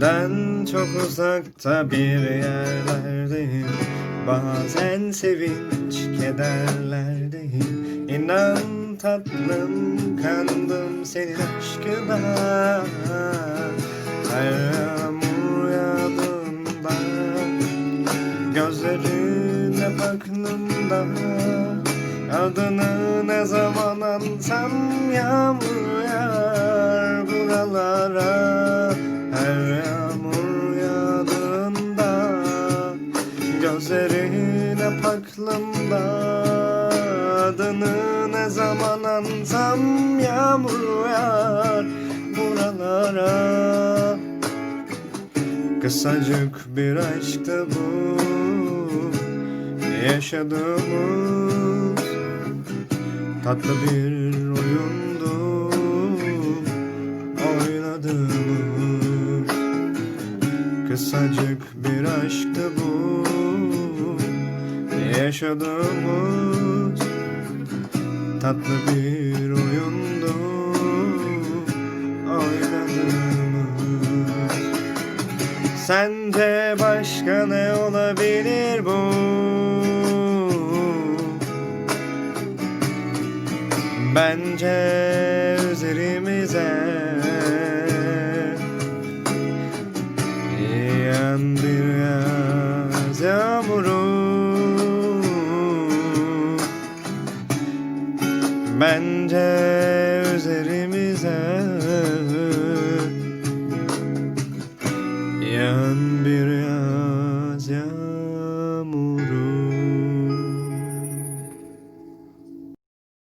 Senden çok uzakta bir yerlerdeyim. Bazen sevinç kederlerdeyim. İnan tatlım kandım senin aşkına. Her yağmur yağdığında Gözlerine baktığımda Adını ne zaman ansam yağmur yağar Gözlerine baktığımda Adını ne zaman ansam yağmur yağar buralara. Kısacık bir aşktı bu Yaşadığımız Tatlı bir oyundu Kısacık bir aşktı bu. Yaşadığımız Tatlı bir oyundu. Oynadığımız. Sence başka ne olabilir bu? Bence Yiyen biraz yağmuru Bence üzerimize Yan